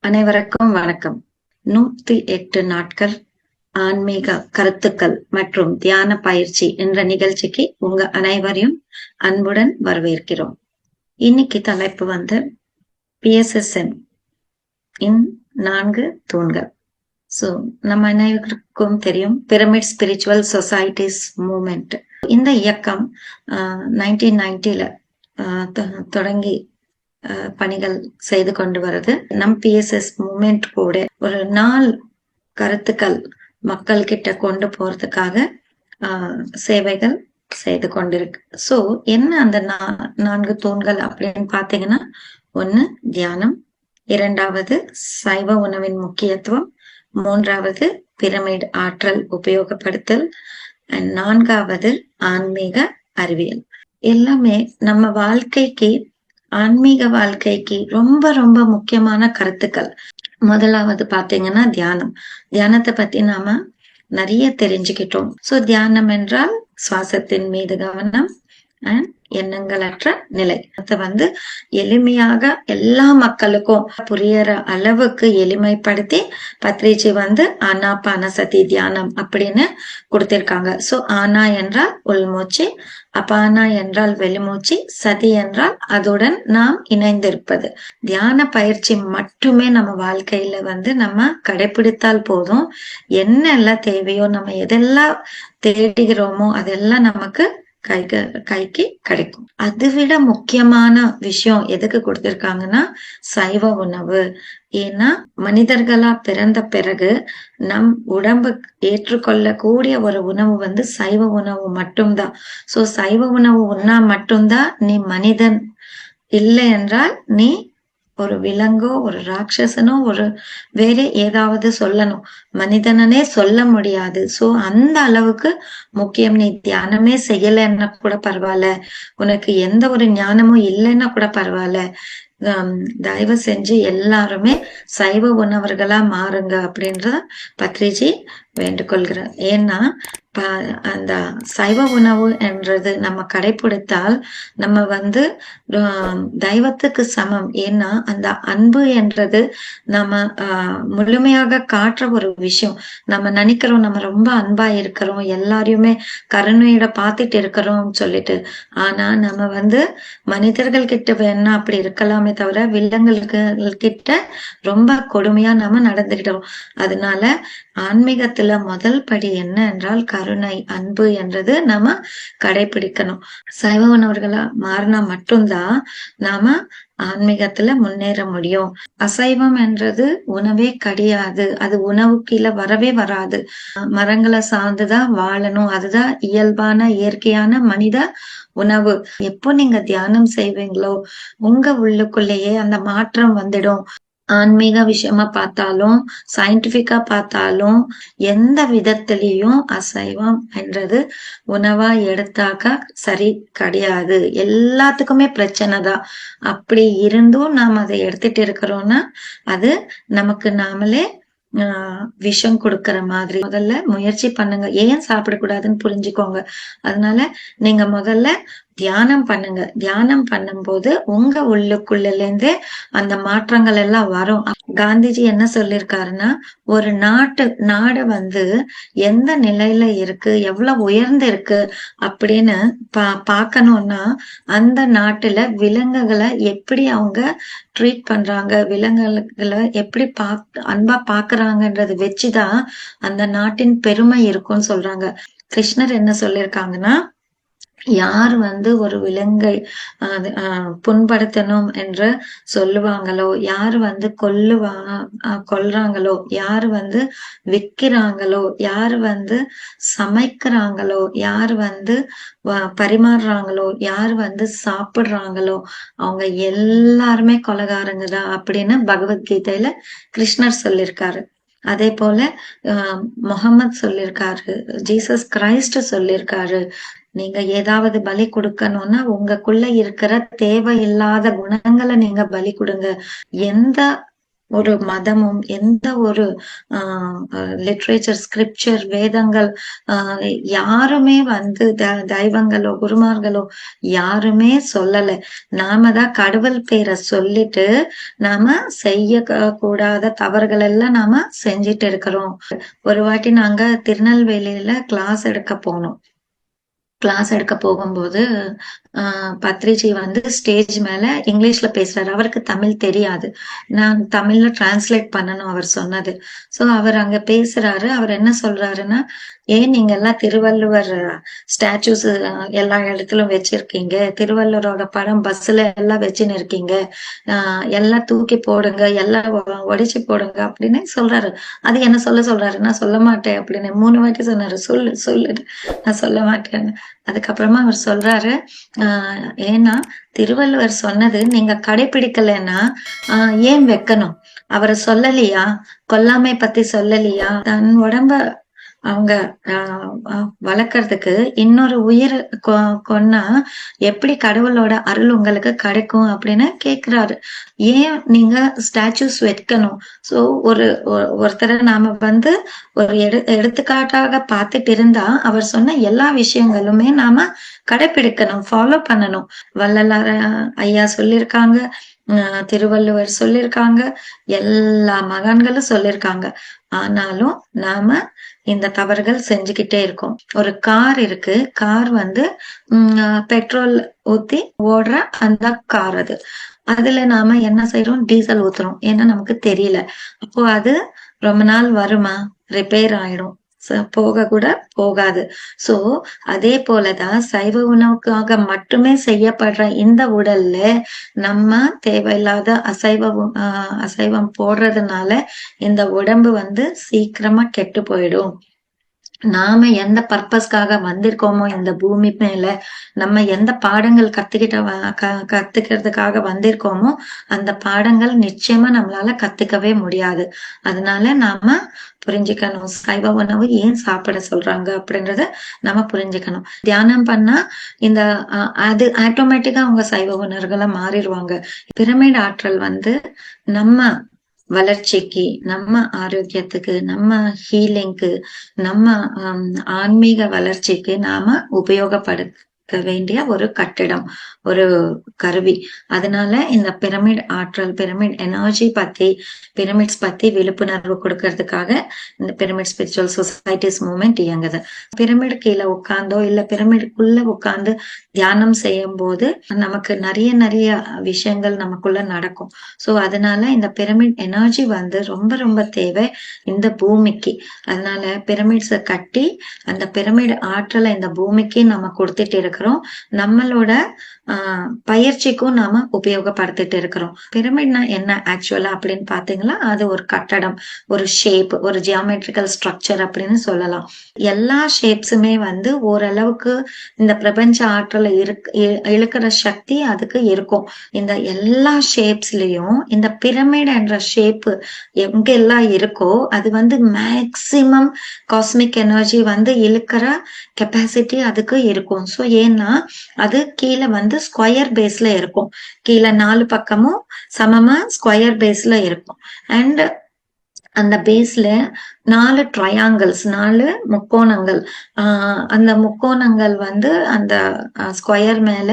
அனைவருக்கும் வணக்கம். நூத்தி எட்டு நாட்கள் ஆன்மீக கருத்துக்கள் மற்றும் தியான பயிற்சி என்ற நிகழ்ச்சிக்கு உங்க அனைவரையும் அன்புடன் வரவேற்கிறோம். இன்னைக்கு தலைப்பு வந்து பிஎஸ்எஸ்எம் இன் நான்கு தூண்கள். சோ நம்ம அனைவருக்கும் தெரியும் பிரமிட் ஸ்பிரிச்சுவல் சொசைட்டிஸ் மூமெண்ட் இந்த இயக்கம் நைன்டீன் நைன்டில தொடங்கி பணிகள் செய்து கொண்டு வருது. நம் பிஎஸ்எஸ் மூமெண்ட் கூட ஒரு நாள் கருத்துக்கள் மக்கள் கிட்ட கொண்டு போறதுக்காக ஆஹ், சேவைகள் செய்து கொண்டிருக்கு. சோ என்ன அந்த நா- நான்கு தூண்கள் அப்படின்னு பாத்தீங்கன்னா ஒண்ணு தியானம் இரண்டாவது சைவ உணவின் முக்கியத்துவம் மூன்றாவது பிரமிட் ஆற்றல் உபயோகப்படுத்தல் நான்காவது ஆன்மீக அறிவியல். எல்லாமே நம்ம வாழ்க்கைக்கு ஆன்மீக வாழ்க்கைக்கு ரொம்ப ரொம்ப முக்கியமான கருத்துக்கள். முதலாவது பாத்தீங்கன்னா தியானம். தியானத்தை பத்தி நாம நிறைய தெரிஞ்சுக்கிட்டோம். சோ தியானம் என்றால் சுவாசத்தின் மீது கவனம் அண்ட் எண்ணங்களற்ற நிலை. அது வந்து எளிமையாக எல்லா மக்களுக்கும் புரியற அளவுக்கு எளிமைப்படுத்தி பத்ரிஜி வந்து ஆனா சதி தியானம் அப்படின்னு கொடுத்திருக்காங்க. சோ ஆனா என்றால் உள்மூச்சு அபானா என்றால் வெளிமூச்சு சதி என்றால் அதுடன் நாம் இணைந்திருப்பது. தியான பயிற்சி மட்டுமே நம்ம வாழ்க்கையில வந்து நம்ம கடைபிடித்தால் போதும். என்னெல்லாம் தேவையோ நம்ம எதெல்லாம் தேடுகிறோமோ அதெல்லாம் நமக்கு கைக்கு கைக்கு கிடைக்கும். அதை விட முக்கியமான விஷயம் எதுக்கு கொடுத்திருக்காங்கன்னா சைவ உணவு. ஏன்னா மனிதர்களா பிறந்த பிறகு நம் உடம்பு ஏற்றுக்கொள்ளக்கூடிய ஒரு உணவு வந்து சைவ உணவு மட்டும்தான். சோ சைவ உணவு உண்ணா மட்டும்தான் நீ மனிதன் இல்லை என்றால் நீ ஒரு விலங்கோ ஒரு ராட்சசனோ ஒரு வேற ஏதாவது சொல்லணும். மனிதனனே சொல்ல முடியாது. சோ அந்த அளவுக்கு முக்கியம். நீ தியானமே செய்யலைன்னா கூட பரவாயில்ல. உனக்கு எந்த ஒரு ஞானமும் இல்லைன்னா கூட பரவாயில்ல. தயவு செஞ்சு எல்லாருமே சைவ உணவர்களா மாறுங்க அப்படின்ற பத்ரிஜி வேண்டுகொள்கிறார் ஏன்னா அந்த சைவ உணவு என்றது நம்ம கடைபிடித்தால் நம்ம வந்து தெய்வத்துக்கு சமம். ஏன்னா அந்த அன்பு என்றது நம்ம ஆஹ், முழுமையாக காட்டுற ஒரு விஷயம். நம்ம நினைக்கிறோம் நம்ம ரொம்ப அன்பா இருக்கிறோம் எல்லாரையுமே கருணையோட பார்த்துட்டு இருக்கிறோம் சொல்லிட்டு. ஆனா நம்ம வந்து மனிதர்கள் கிட்ட வேணா அப்படி இருக்கலாம் தவிர வில்லங்களுக்கு கிட்ட ரொம்ப கொடுமையா நாம நடந்துக்கிட்டோம் அதனால ஆன்மீகத்துல முதல் படி என்ன என்றால் கருணை அன்பு என்றது நாம கடைபிடிக்கணும். சைவ உணவர்களா மாறினா மட்டும்தான் நாம ஆன்மீகத்துல முன்னேற முடியும். அசைவம் என்றது உணவே கிடையாது. அது உணவு கீழே வரவே வராது. மரங்களை சார்ந்துதான் வாழணும். அதுதான் இயல்பான இயற்கையான மனித உணவு. எப்போ நீங்க தியானம் செய்வீங்களோ உங்க உள்ளுக்குள்ளேயே அந்த மாற்றம் வந்துடும். ஆன்மீக விஷயமா பார்த்தாலும் சயின்டிபிக்கா பார்த்தாலும் எந்த விதத்திலையும் அசைவம் என்றது உணவா எடுத்தாக்க சரி கிடையாது. எல்லாத்துக்குமே பிரச்சனை தான். அப்படி இருந்தும் நாம் அதை எடுத்துட்டு இருக்கிறோம்னா அது நமக்கு நாமளே ஆஹ் விஷம் கொடுக்கற மாதிரி. முதல்ல முயற்சி பண்ணுங்க. ஏன் சாப்பிடக்கூடாதுன்னு புரிஞ்சுக்கோங்க. அதனால நீங்க முதல்ல தியானம் பண்ணுங்க. தியானம் பண்ணும்போது உங்க உள்ளுக்குள்ள இருந்து அந்த மாற்றங்கள் எல்லாம் வரும். காந்திஜி என்ன சொல்லியிருக்காருன்னா ஒரு நாட்டு நாடு வந்து எந்த நிலையில இருக்கு எவ்வளவு உயர்ந்து இருக்கு அப்படின்னு பா பார்க்கணும்னா அந்த நாட்டுல விலங்குகளை எப்படி அவங்க ட்ரீட் பண்றாங்க விலங்குகளை எப்படி பாக் அன்பா பாக்குறாங்கன்றது வச்சுதான் அந்த நாட்டின் பெருமை இருக்கும்னு சொல்றாங்க. கிருஷ்ணர் என்ன சொல்லியிருக்காங்கன்னா யார் வந்து ஒரு விலங்கை ஆஹ் புண்படுத்தணும் என்று சொல்லுவாங்களோ யார் வந்து கொல்லுவா கொல்றாங்களோ யார் வந்து விக்கிறாங்களோ யார் வந்து சமைக்கிறாங்களோ யார் வந்து வ- பரிமாறுறாங்களோ யார் வந்து சாப்பிடுறாங்களோ அவங்க எல்லாருமே கொலகாரங்க தான் அப்படின்னு பகவத்கீதையில கிருஷ்ணர் சொல்லியிருக்காரு அதே போல ஆஹ் முகமது சொல்லியிருக்காரு ஜீசஸ் கிரைஸ்ட் சொல்லியிருக்காரு நீங்க ஏதாவது பலி கொடுக்கணும்னா உங்களுக்குள்ள இருக்கிற தேவையில்லாத குணங்களை நீங்க பலி கொடுங்க. எந்த ஒரு மதமும் எந்த ஒரு லிட்ரேச்சர் ஸ்கிரிப்சர் வேதங்கள் ஆஹ் யாருமே வந்து த- தெய்வங்களோ குருமார்களோ யாருமே சொல்லல. நாம தான் கடவுள் பேரை சொல்லிட்டு நாம செய்ய கூடாத தவறுகள் எல்லாம் நாம செஞ்சிட்டு இருக்கிறோம். ஒரு வாட்டி நாங்க திருநெல்வேலியில கிளாஸ் எடுக்க போனோம். கிளாஸ் எடுக்க போகும்போது பத்ரிஜி வந்து ஸ்டேஜ் மேல இங்கிலீஷ்ல பேசுறாரு. அவருக்கு தமிழ் தெரியாது. நான் தமிழ்ல டிரான்ஸ்லேட் பண்ணணும் அவர் சொன்னது. சோ அவர் அங்க பேசுறாரு. அவர் என்ன சொல்றாருன்னா ஏன் நீங்க எல்லாம் திருவள்ளுவர் ஸ்டாச்சூஸ் எல்லா இடத்துலயும் வச்சிருக்கீங்க? திருவள்ளுவரோட படம் பஸ்ல எல்லாம் வச்சுன்னு இருக்கீங்க. ஆஹ் எல்லாம் தூக்கி போடுங்க எல்லாம் ஒடிச்சு போடுங்க அப்படின்னு சொல்றாரு. அது என்ன சொல்ல சொல்றாரு? நான் சொல்ல மாட்டேன் அப்படின்னு மூணு வாட்டி சொன்னாரு. சொல்லு சொல்லு நான் சொல்ல மாட்டேன் அதுக்கப்புறமா அவர் சொல்றாரு ஆஹ் ஏன்னா திருவள்ளுவர் சொன்னது நீங்க கடைபிடிக்கலைன்னா ஆஹ் ஏன் வைக்கணும்? அவரை சொல்லலையா? கொல்லாமை பத்தி சொல்லலையா? தன் உடம்ப அவங்க ஆஹ் வளர்க்கறதுக்கு இன்னொரு உயிர் கொ- கொன்னா எப்படி கடவுளோட அருள் உங்களுக்கு கிடைக்கும் அப்படின்னு கேக்குறாரு. ஏன் நீங்க ஸ்டாச்சூஸ் வைக்கணும் சோ ஒரு ஒ- ஒருத்தரை நாம வந்து ஒரு எடு எடுத்துக்காட்டாக பார்த்துட்டு இருந்தா அவர் சொன்ன எல்லா விஷயங்களுமே நாம கடைபிடிக்கணும் ஃபாலோ பண்ணணும். வள்ளலார ஐயா சொல்லியிருக்காங்க திருவள்ளுவர் சொல்லியிருக்காங்க எல்லா மகான்களும் சொல்லியிருக்காங்க. ஆனாலும் நாம இந்த தவறுகள் செஞ்சுக்கிட்டே இருக்கும். ஒரு கார் இருக்கு. கார் வந்து பெட்ரோல் ஊத்தி ஓடுற அந்த கார் அது. அதுல நாம என்ன செய்யறோம் டீசல் ஊத்துறோம். ஏன்னா நமக்கு தெரியல. அப்போ அது ரொம்ப நாள் வருமா? ரிப்பேர் ஆயிடும். போக கூட போகாது. சோ அதே போலதான் சைவ உணவுக்காக மட்டுமே செய்யப்படுற இந்த உடல்ல நம்ம தேவையில்லாத அசைவ உ- ஆஹ் அசைவம் போடுறதுனால இந்த உடம்பு வந்து சீக்கிரமா கெட்டு போயிடும். நாம எந்த பர்பஸ்க்காக வந்திருக்கோமோ இந்த பூமி மேல நம்ம எந்த பாடங்கள் கத்துக்கிட்ட கத்துக்கிறதுக்காக வந்திருக்கோமோ அந்த பாடங்கள் நிச்சயமா நம்மளால கத்துக்கவே முடியாது. அதனால நாம புரிஞ்சுக்கணும். சைவ உணவு ஏன் சாப்பிட சொல்றாங்க அப்படின்றத நம்ம புரிஞ்சுக்கணும். தியானம் பண்ணா இந்த அது ஆட்டோமேட்டிக்கா அவங்க சைவ உணர்களை மாறிடுவாங்க. பிரமிட் ஆற்றல் வந்து நம்ம வளர்ச்சிக்கு நம்ம ஆரோக்கியத்துக்கு நம்ம ஹீலிங்க்கு நம்ம ஆன்மீக வளர்ச்சிக்கு நாம உபயோகப்படுத்த வேண்டிய ஒரு கட்டிடம். ஒரு கருவி. அதனால இந்த பிரமிட் ஆற்றல் பிரமிட் எனர்ஜி பத்தி பிரமிட்ஸ் பத்தி விழிப்புணர்வு கொடுக்கறதுக்காக இந்த பிரமிட் ஸ்பிரிச்சுவல் சொசைட்டிஸ் மூமெண்ட் இயங்குது. பிரமிட் கீழே உட்கார்ந்தோ இல்ல பிரமிடுக்குள்ள உட்கார்ந்து தியானம் செய்யும் போது நமக்கு நிறைய நிறைய விஷயங்கள் நமக்குள்ள நடக்கும். சோ அதனால இந்த பிரமிட் எனர்ஜி வந்து ரொம்ப ரொம்ப தேவை இந்த பூமிக்கு. அதனால பிரமிட்ஸ கட்டி அந்த பிரமிட் ஆற்றலை இந்த பூமிக்கு நம்ம கொடுத்துட்டு இருக்கிறோம். நம்மளோட பயிற்சிக்கும் நாம உபயோகப்படுத்திட்டு இருக்கிறோம். பிரமிட்னா என்ன ஆக்சுவலா அப்படின்னு பாத்தீங்களா அது ஒரு கட்டடம் ஒரு ஷேப் ஒரு ஜியாமெட்ரிக்கல் ஸ்ட்ரக்சர் அப்படின்னு சொல்லலாம். எல்லா ஷேப்ஸுமே வந்து ஓரளவுக்கு இந்த பிரபஞ்ச ஆற்றல இருக் இ- இழுக்கிற சக்தி அதுக்கு இருக்கும். இந்த எல்லா ஷேப்ஸ்லயும் இந்த பிரமிட் என்ற ஷேப் எங்கெல்லாம் இருக்கோ அது வந்து மேக்சிமம் காஸ்மிக் எனர்ஜி வந்து இழுக்கிற கெப்பாசிட்டி அதுக்கு இருக்கும். ஸோ ஏன்னா அது கீழே வந்து ஸ்கொயர் பேஸ்ல இருக்கும். கீழே நாலு பக்கமும் சமமா ஸ்கொயர் பேஸ்ல இருக்கும். அண்ட் அந்த பேஸ்ல நாலு ட்ரையாங்கிள்ஸ் நாலு முக்கோணங்கள். ஆஹ் அந்த முக்கோணங்கள் வந்து அந்த ஸ்கொயர் மேல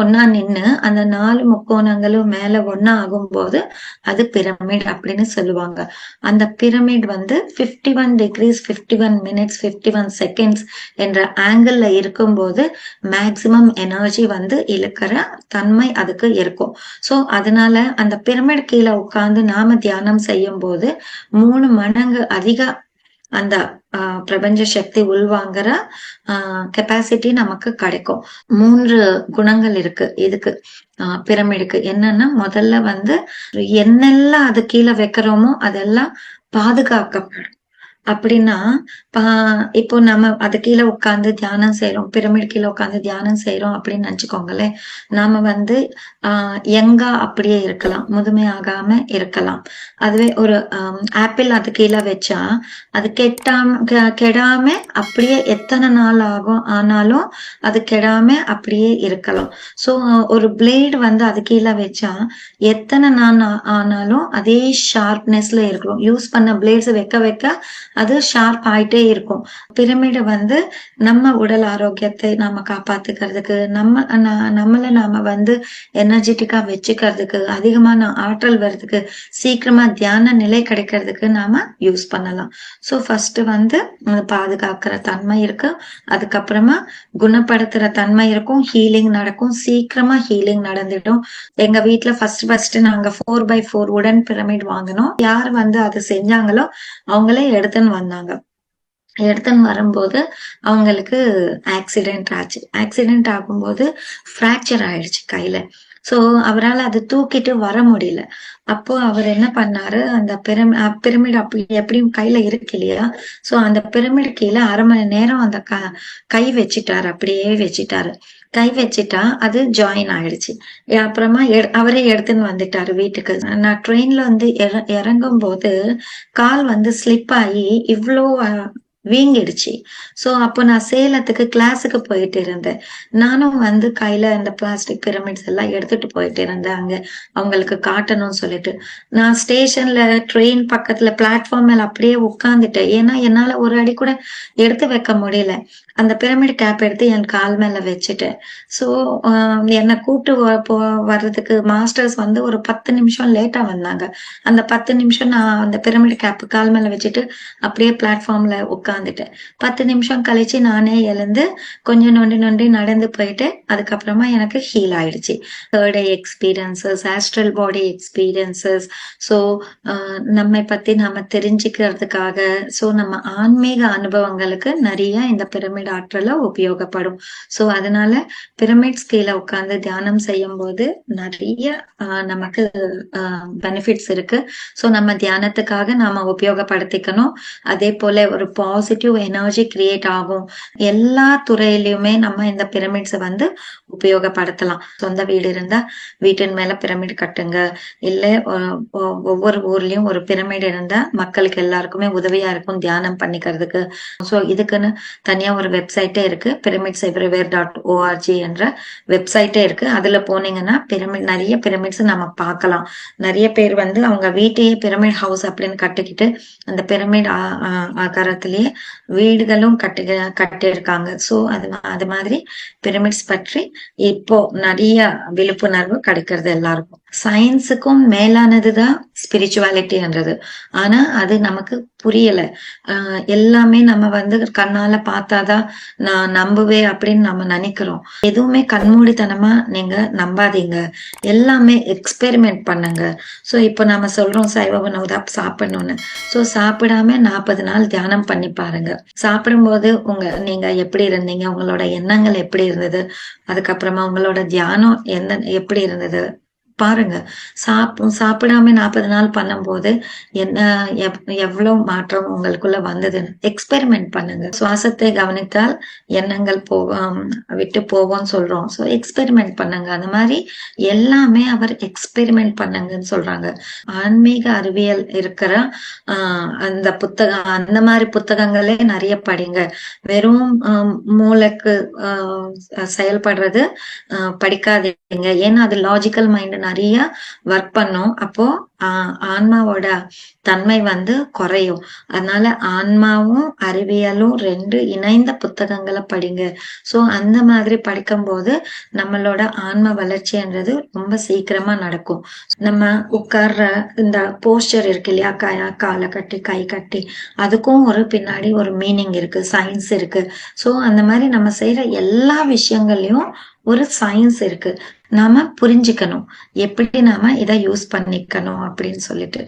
ஒன்னா நின்று நின்னு அந்த நாலு முக்கோணங்களும் மேல ஒன்னா ஆகும்போது அது பிரமிட் அப்படின்னு சொல்லுவாங்க. அந்த பிரமிட் வந்து 51 one degrees fifty one minutes fifty one seconds என்ற ஆங்கிள் இருக்கும்போது மேக்சிமம் எனர்ஜி வந்து இழுக்கிற தன்மை அதுக்கு இருக்கும். ஸோ அதனால அந்த பிரமிட் கீழே உட்காந்து நாம தியானம் செய்யும் போது மூணு மடங்கு அதிக அந்த ஆஹ், பிரபஞ்ச சக்தி உள்வாங்குற கெப்பாசிட்டி நமக்கு கிடைக்கும். மூன்று குணங்கள் இருக்கு. இதுக்கு பிரமிடுக்கு என்னன்னா முதல்ல வந்து என்னெல்லாம் அது கீழே வைக்கிறோமோ அதெல்லாம் பாதுகாக்கப்படும். அப்படின்னா இப்போ நம்ம அது கீழே உட்காந்து தியானம் செய்யறோம் பிரமிட் கீழே உட்காந்து தியானம் செய்யறோம் அப்படின்னு நினைச்சுக்கோங்களேன். நாம வந்து ஆஹ் யங்கா அப்படியே இருக்கலாம். முதுமையாகாம இருக்கலாம். அதுவே ஒரு ஆப்பிள் அது கீழே வச்சா, அது கெட்டாம கெ கெடாம அப்படியே எத்தனை நாள் ஆகும் ஆனாலும் அது கெடாம அப்படியே இருக்கலாம். ஸோ ஒரு பிளேடு வந்து அது கீழே வச்சா, எத்தனை நாள் ஆ ஆனாலும் அதே ஷார்ப்னஸ்ல இருக்கணும் யூஸ் பண்ண பிளேட்ஸ் வைக்க வைக்க அது ஷார்ப் ஆயிட்டே இருக்கும். பிரமிடு வந்து நம்ம உடல் ஆரோக்கியத்தை நாம காப்பாத்துக்கிறதுக்கு, நம்ம நம்மள நாம வந்து எனர்ஜெட்டிக்கா வச்சுக்கிறதுக்கு, அதிகமான ஆற்றல் வர்றதுக்கு, சீக்கிரமா தியான நிலை கிடைக்கிறதுக்கு நாம யூஸ் பண்ணலாம். ஸோ ஃபர்ஸ்ட் வந்து பாதுகாக்கிற தன்மை இருக்கு. அதுக்கப்புறமா குணப்படுத்துற தன்மை இருக்கும். ஹீலிங் நடக்கும். சீக்கிரமா ஹீலிங் நடந்துடும். எங்க வீட்ல ஃபர்ஸ்ட் ஃபர்ஸ்ட் நாங்க 4x4 உடன் பிரமிட் வாங்கினோம் யார் வந்து அதை செஞ்சாங்களோ அவங்களே எடுத்து எடுத்துன்னு வந்தாங்க. எடுத்துன்னு வரும்போது அவங்களுக்கு ஆக்சிடென்ட் ஆச்சு. ஆக்சிடென்ட் ஆகும்போது ஃப்ராக்சர் ஆயிடுச்சு கையில. ஸோ அவரால அது தூக்கிட்டு வர முடியல. அப்போ அவர் என்ன பண்ணாரு, அந்த பிரமி பிரமிட் அப்படி எப்படியும் கையில இருக்கு இல்லையா? ஸோ அந்த பிரமிடு கீழே அரை மணி நேரம் அந்த க கை வச்சுட்டாரு. அப்படியே வச்சிட்டாரு கை வச்சிட்டா அது ஜாயின் ஆயிடுச்சு. அப்புறமா எ அவரே எடுத்துன்னு வந்துட்டாரு வீட்டுக்கு. நான் ட்ரெயின்ல வந்து இறங்கும் இறங்கும்போது கால் வந்து ஸ்லிப் ஆகி இவ்வளோ வீங்கிடுச்சு. ஸோ அப்போ நான் சேலத்துக்கு கிளாஸுக்கு போயிட்டு இருந்தேன். நானும் வந்து கையில இந்த பிளாஸ்டிக் பிரமிட்ஸ் எல்லாம் எடுத்துட்டு போயிட்டு இருந்தேன் அங்க. அவங்களுக்கு காட்டணும்னு சொல்லிட்டு. நான் ஸ்டேஷன்ல ட்ரெயின் பக்கத்துல பிளாட்ஃபார்ம் மேல அப்படியே உட்காந்துட்டேன் ஏன்னா என்னால ஒரு அடி கூட எடுத்து வைக்க முடியல. அந்த பிரமிட் கேப் எடுத்து என் கால் மேல வச்சுட்டேன். ஸோ என்னை கூப்பிட்டு வ போ வர்றதுக்கு மாஸ்டர்ஸ் வந்து ஒரு 10 நிமிஷம் லேட்டா வந்தாங்க. அந்த 10 நிமிஷம் நான் அந்த பிரமிட் கேப் கால் மேல வச்சுட்டு அப்படியே பிளாட்ஃபார்ம்ல உட்காந்துட்டேன் பத்து நிமிஷம் கழிச்சு நானே எழுந்து கொஞ்சம் நொண்டி நொண்டி நடந்து போயிட்டு, அதுக்கப்புறமா எனக்கு ஹீல் ஆயிடுச்சு. Third eye experiences astral body experiences, so நம்மை பத்தி நாம தெரிஞ்சுக்கிறதுக்காக, ஸோ நம்ம ஆன்மீக அனுபவங்களுக்கு நிறைய இந்த பிரமிட் ஆற்றல உபயோகப்படும். ஸோ அதனால பிரமிட்ஸ் கீழ உட்கார்ந்து தியானம் செய்யும் போது நிறைய நமக்கு பெனிஃபிட்ஸ் இருக்கு. ஸோ நம்ம தியானத்துக்காக நாம உபயோகப்படுத்திக்கணும். அதே போல ஒரு பாசிட்டிவ் எனர்ஜி கிரியேட் ஆகும். எல்லா துறையிலயுமே நம்ம இந்த பிரமிட்ஸை வந்து உபயோகப்படுத்தலாம். சொந்த வீடு இருந்தா வீட்டின் மேல பிரமிட் கட்டுங்க. இல்ல ஒவ்வொரு ஊர்லயும் ஒரு பிரமிட் இருந்தா மக்களுக்கு எல்லாருக்குமே உதவியா இருக்கும் தியானம் பண்ணிக்கிறதுக்கு. ஸோ இதுக்குன்னு தனியா ஒரு வெப்சைட்டே இருக்கு. பிரமிட்ஸ் எவ்ரிவேர் டாட் ஓஆர்ஜி என்ற வெப்சைட்டே இருக்கு. அதுல போனீங்கன்னா பிரமிட் நிறைய பிரமிட்ஸ் நம்ம பார்க்கலாம். நிறைய பேர் வந்து அவங்க வீட்டையே பிரமிட் ஹவுஸ் அப்படின்னு கட்டிக்கிட்டு, அந்த பிரமிட் ஆ நிறைய வீடுகளும் கட்டு கட்டியிருக்காங்க. ஸோ அது அது மாதிரி பிரமிட்ஸ் பற்றி இப்போ நிறைய விழிப்புணர்வு கிடைக்கிறது எல்லாருக்கும். சயின்ஸுக்கும் மேலானது தான் ஸ்பிரிச்சுவாலிட்டின்றது. ஆனா அது நமக்கு புரியல. எல்லாமே நம்ம வந்து கண்ணால பார்த்தா தான் நான் நம்புவேன் அப்படின்னு நம்ம நினைக்கிறோம் எதுவுமே கண்மூடித்தனமா நீங்க நம்பாதீங்க. எல்லாமே எக்ஸ்பெரிமென்ட் பண்ணுங்க. ஸோ இப்போ நம்ம சொல்றோம் சைவ உணவு தான் சாப்பிடணும்னு. ஸோ சாப்பிடாம 40 நாள் தியானம் பண்ணி பாருங்க. சாப்பிடும்போது உங்க நீங்க எப்படி இருந்தீங்க? உங்களோட எண்ணங்கள் எப்படி இருந்தது? அதுக்கப்புறமா உங்களோட தியானம் எந்த எப்படி இருந்தது? பாருங்க. சாப் சாப்பிடாம 40 நாள் பண்ணும்போது என்ன எவ்வளவு மாற்றம் உங்களுக்குள்ள வந்ததுன்னு எக்ஸ்பெரிமென்ட் பண்ணுங்க. சுவாசத்தை கவனித்தால் எண்ணங்கள் போகும் விட்டு போகும்னு சொல்றோம். ஸோ எக்ஸ்பெரிமென்ட் பண்ணுங்க. அந்த மாதிரி எல்லாமே அவர் எக்ஸ்பெரிமென்ட் பண்ணுங்கன்னு சொல்றாங்க. ஆன்மீக அறிவியல் இருக்கிற அந்த புத்தகம் அந்த மாதிரி புத்தகங்களே நிறைய படிங்க. வெறும் மூளைக்கு செயல்படுறது படிக்காதீங்க. ஏன்னா அது லாஜிக்கல் மைண்ட் நிறைய ஒர்க் பண்ணும். அப்போ ஆன்மாவோட தன்மை வந்து குறையும். அதனால ஆன்மாவும், அறிவியலும் ரெண்டு இணைந்த புத்தகங்களை படிங்க. ஸோ அந்த மாதிரி படிக்கும்போது நம்மளோட ஆன்ம வளர்ச்சின்றது ரொம்ப சீக்கிரமா நடக்கும். நம்ம உட்கார்ற இந்த போஸ்டர் இருக்கு இல்லையா? க கால கட்டி, கை கட்டி அதுக்கும் ஒரு பின்னாடி ஒரு மீனிங் இருக்கு. சயின்ஸ் இருக்கு. ஸோ அந்த மாதிரி நம்ம செய்யற எல்லா விஷயங்கள்லையும் ஒரு சயின்ஸ் இருக்கு. நாம புரிஞ்சுக்கணும். எப்படி நாம இதை யூஸ் பண்ணிக்கணும் அப்படின்னு சொல்லிட்டு.